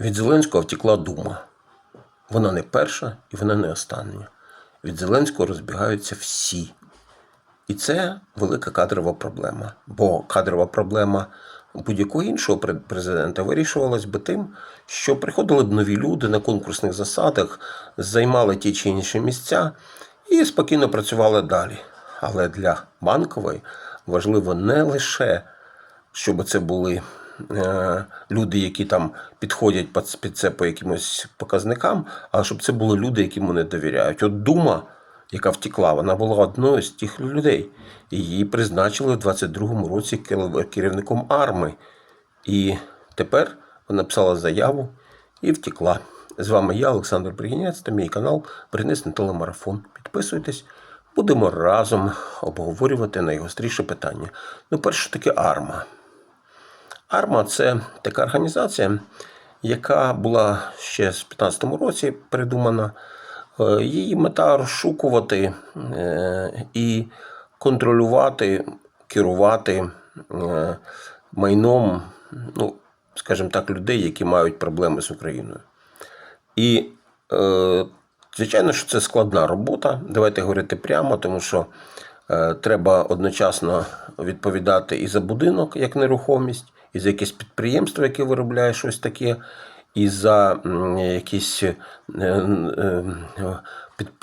Від Зеленського втекла дума. Вона не перша і вона не остання. Від Зеленського розбігаються всі. І це велика кадрова проблема. Бо кадрова проблема будь-якого іншого президента вирішувалась би тим, що приходили б нові люди на конкурсних засадах, займали ті чи інші місця і спокійно працювали далі. Але для банкової важливо не лише щоб це були люди, які там підходять під, це по якимось показникам, а щоб це були люди, яким вони довіряють. От Дума, яка втекла, вона була одною з тих людей. Її призначили в 22-му році керівником арми. І тепер вона написала заяву і втекла. З вами я, Олександр Бригінець, та мій канал Принесний телемарафон. Підписуйтесь, будемо разом обговорювати найгостріше питання. Ну, перше, таке арма. Арма це така організація, яка була ще з 15-му році придумана. Е, Її мета розшукувати е, і контролювати, керувати е, майном, ну, скажімо так, людей, які мають проблеми з Україною. І, звичайно, що це складна робота. Давайте говорити прямо, тому що треба одночасно відповідати і за будинок як нерухомість, і за якесь підприємство, яке виробляє щось таке, і за якийсь е, е,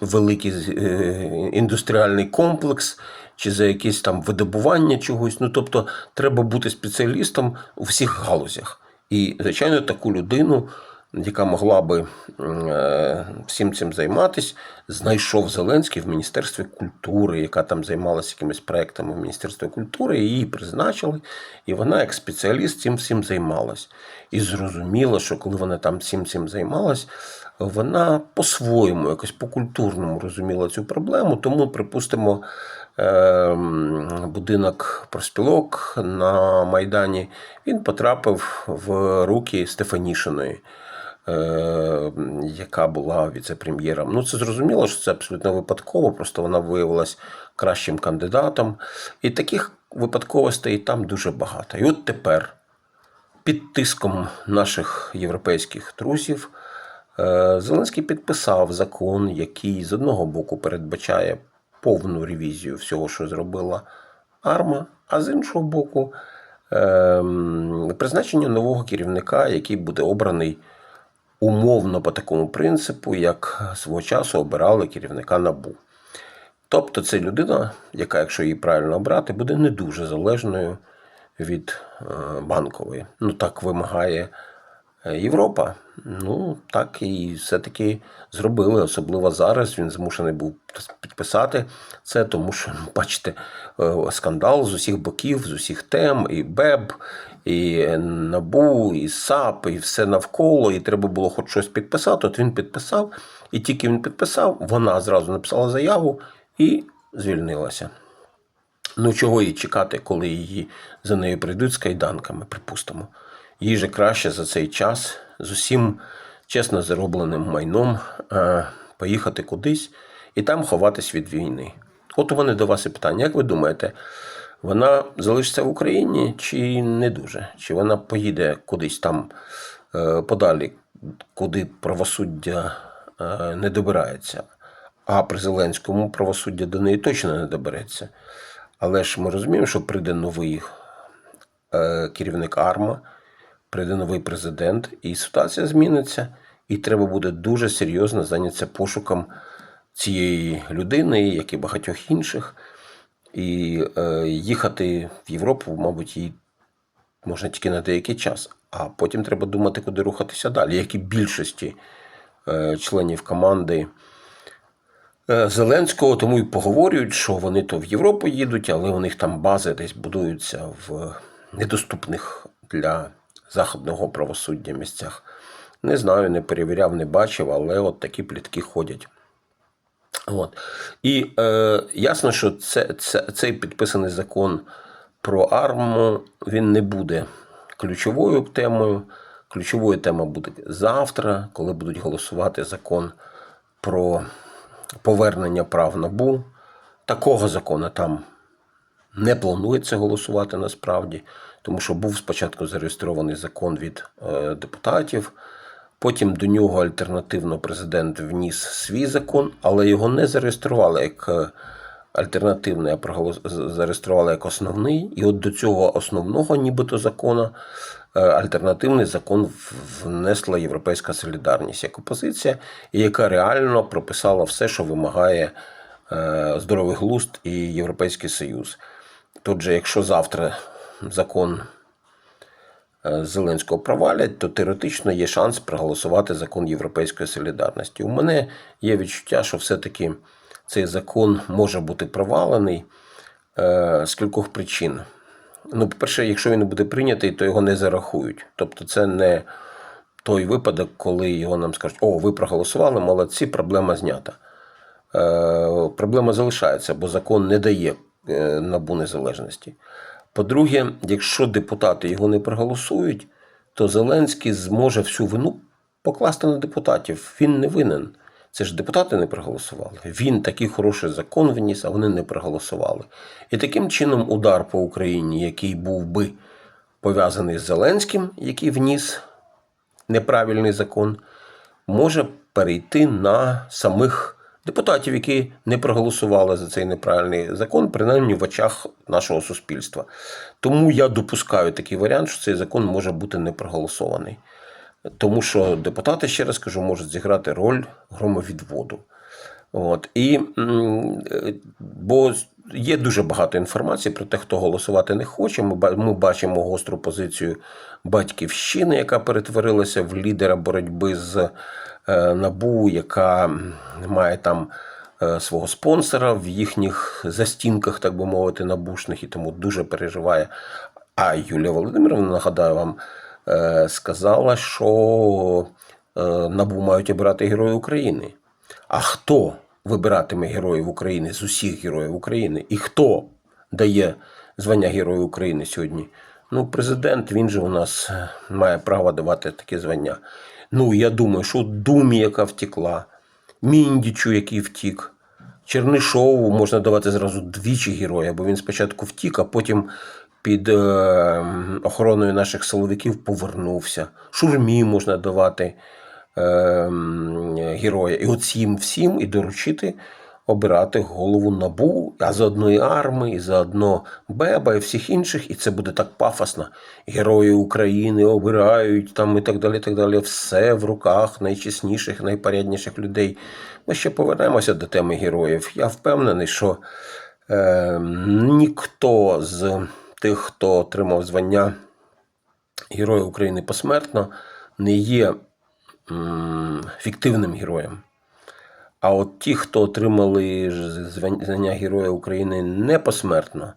великий е, індустріальний комплекс. Чи за якесь там видобування чогось. Ну, тобто, треба бути спеціалістом у всіх галузях. І, звичайно, таку людину, яка могла би е, всім цим займатися, знайшов Зеленський в Міністерстві культури, яка там займалася якимись проектами в Міністерстві культури, її призначили, і вона, як спеціаліст, цим всім займалась. І зрозуміло, що коли вона там всім цим займалась, вона по-своєму, якось по-культурному розуміла цю проблему, тому, припустимо, ем, будинок проспілок на Майдані він потрапив в руки Стефанішиної. Е, Яка була віце-прем'єром. Ну, це зрозуміло, що це абсолютно випадково, просто вона виявилась кращим кандидатом. І таких випадковостей там дуже багато. І от тепер, під тиском наших європейських друзів, е, Зеленський підписав закон, який з одного боку передбачає повну ревізію всього, що зробила Арма, а з іншого боку, ем, призначення нового керівника, який буде обраний умовно по такому принципу, як свого часу обирали керівника НАБУ. Тобто це людина, яка, якщо її правильно обрати, буде не дуже залежною від е, банкової. Ну так вимагає Європа. Ну так і все-таки зробили. Особливо зараз він змушений був підписати це, тому що, ну, бачите, е, скандал з усіх боків, з усіх тем, і БЕБ, і НАБУ, і САП, і все навколо, і треба було хоч щось підписати. От він підписав, і тільки він підписав, вона зразу написала заяву і звільнилася. Ну, чого їй чекати, коли її за нею прийдуть з кайданками, припустимо. Їй же краще за цей час з усім чесно заробленим майном е, поїхати кудись і там ховатись від війни. От у мене до вас і питання. Як ви думаєте, вона залишиться в Україні чи не дуже? Чи вона поїде кудись там е, подалі, куди правосуддя е, не добирається? А при Зеленському правосуддя до неї точно не добереться. Але ж ми розуміємо, що прийде новий керівник АРМА, прийде новий президент, і ситуація зміниться, і треба буде дуже серйозно зайнятися пошуком цієї людини, як і багатьох інших. І е, їхати в Європу, мабуть, їй можна тільки на деякий час. А потім треба думати, куди рухатися далі, як і більшості е, членів команди. Е, Зеленського, тому і поговорюють, що вони то в Європу їдуть, але у них там бази десь будуються в недоступних для західного правосуддя місцях. Не знаю, не перевіряв, не бачив, але от такі плітки ходять. От. І е, ясно, що це, це, цей підписаний закон про арму він не буде ключовою темою. Ключовою тема буде завтра, коли будуть голосувати закон про повернення прав набу. Такого закону там не планується голосувати насправді, тому що був спочатку зареєстрований закон від е, депутатів Потім до нього альтернативно президент вніс свій закон, але його не зареєстрували як е, альтернативний, а зареєстрували як основний. І от до цього основного, нібито закону, е, альтернативний закон внесла Європейська солідарність як опозиція, яка реально прописала все, що вимагає здоровий глузд і Європейський Союз. Тут якщо завтра закон е, Зеленського провалять, то теоретично є шанс проголосувати закон Європейської солідарності. У мене є відчуття, що все-таки цей закон може бути провалений е, з кількох причин. Ну, по-перше, якщо він буде прийнятий, то його не зарахують. Тобто, це не той випадок, коли його нам скажуть, о, ви проголосували, молодці, проблема знята. Е, проблема залишається, бо закон не дає набу незалежності. По-друге, якщо депутати його не проголосують, то Зеленський зможе всю вину покласти на депутатів. Він не винен. Це ж депутати не проголосували. Він такий хороший закон вніс, а вони не проголосували. І таким чином удар по Україні, який був би пов'язаний з Зеленським, який вніс неправильний закон, може перейти на самих депутатів, які не проголосували за цей неправильний закон, принаймні в очах нашого суспільства. Тому я допускаю такий варіант, що цей закон може бути не проголосований. Тому що депутати, ще раз кажу, можуть зіграти роль громовідводу. От. І, е, бо є дуже багато інформації про те, хто голосувати не хоче. Ми, ми бачимо гостру позицію батьківщини, яка перетворилася в лідера боротьби з НАБУ, яка має там е, свого спонсора в їхніх застінках, так би мовити, набушних, і тому дуже переживає. А Юлія Володимировна, нагадаю вам, е, сказала, що е, НАБУ мають обирати Герої України. А хто вибиратиме героїв України з усіх героїв України? І хто дає звання Героя України сьогодні? Ну, президент, він же у нас е, має право давати таке звання. Ну, я думаю, що Думі, яка втекла, Міндічу, який втік, Чернишову можна давати зразу двічі героя, бо він спочатку втік, а потім під е, охороною наших силовиків повернувся. Шурмі можна давати е, героя. І от їм всім і доручити обирати голову набу, а заодно і арми, заодно Беба, і всіх інших. І це буде так пафосно. Герої України обирають там і так далі. так далі. Все в руках найчесніших, найпорядніших людей. Ми ще повернемося до теми героїв. Я впевнений, що е, ніхто з тих, хто отримав звання Героя України посмертно, не є м, фіктивним героєм. А от ті, хто отримали звання Героя України не посмертно,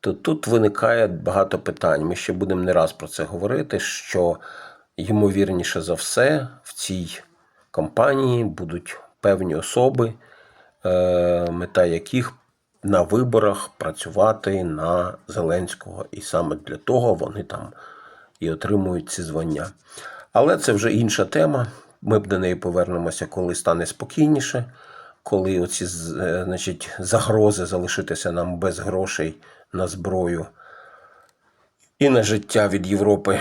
то тут виникає багато питань. Ми ще будемо не раз про це говорити, що ймовірніше за все в цій кампанії будуть певні особи, е, мета яких на виборах працювати на Зеленського. І саме для того вони там і отримують ці звання. Але це вже інша тема. Ми б до неї повернемося, коли стане спокійніше, коли оці е, значить, загрози залишитися нам без грошей на зброю і на життя від Європи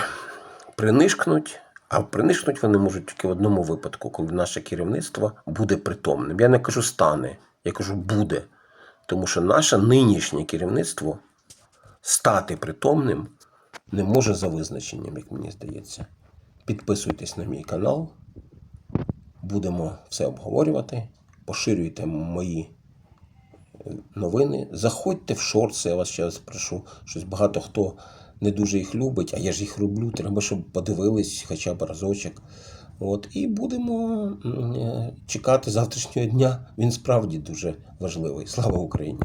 принишкнуть. А принишкнуть вони можуть тільки в одному випадку, коли наше керівництво буде притомним. Я не кажу стане, я кажу буде. Тому що наше нинішнє керівництво стати притомним не може за визначенням, як мені здається. Підписуйтесь на мій канал. Будемо все обговорювати. Поширюйте мої е, новини. Заходьте в шорти, я вас ще раз прошу. Щось багато хто не дуже їх любить, а я ж їх люблю. Треба, щоб подивились хоча б разочок. От, і будемо е, чекати завтрашнього дня. Він справді дуже важливий. Слава Україні!